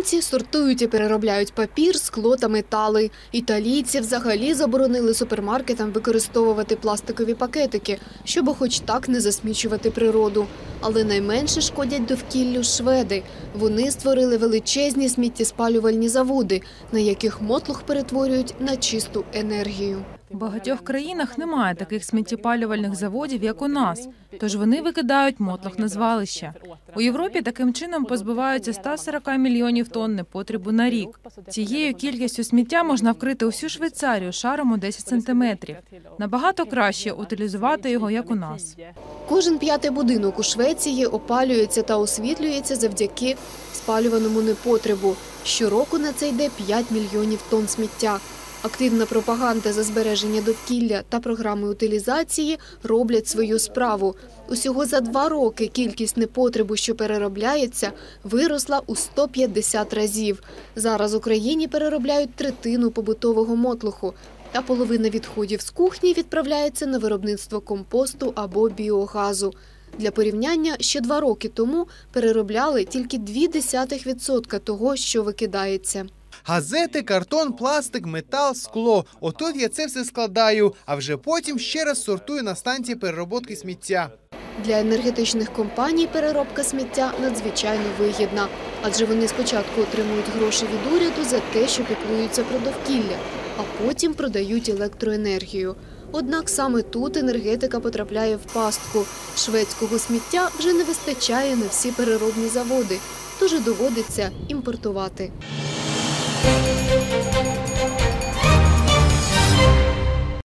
Німці сортують і переробляють папір, скло та метали. Італійці взагалі заборонили супермаркетам використовувати пластикові пакетики, щоб хоч так не засмічувати природу. Але найменше шкодять довкіллю шведи. Вони створили величезні сміттєспалювальні заводи, на яких мотлух перетворюють на чисту енергію. У багатьох країнах немає таких сміттєпалювальних заводів, як у нас, тож вони викидають мотлох на звалища. У Європі таким чином позбуваються 140 мільйонів тонн непотребу на рік. Цією кількістю сміття можна вкрити усю Швейцарію шаром у 10 сантиметрів. Набагато краще утилізувати його, як у нас. Кожен п'ятий будинок у Швеції опалюється та освітлюється завдяки спалюваному непотребу. Щороку на це йде 5 мільйонів тонн сміття. Активна пропаганда за збереження довкілля та програми утилізації роблять свою справу. Усього за два роки кількість непотребу, що переробляється, виросла у 150 разів. Зараз Україні переробляють третину побутового мотлуху, а половина відходів з кухні відправляється на виробництво компосту або біогазу. Для порівняння ще два роки тому переробляли тільки 0,2% того, що викидається. Газети, картон, пластик, метал, скло. Отут я це все складаю, а вже потім ще раз сортую на станції переробки сміття. Для енергетичних компаній переробка сміття надзвичайно вигідна, адже вони спочатку отримують гроші від уряду за те, що піклуються про довкілля, а потім продають електроенергію. Однак саме тут енергетика потрапляє в пастку. Шведського сміття вже не вистачає на всі переробні заводи, тож доводиться імпортувати. Música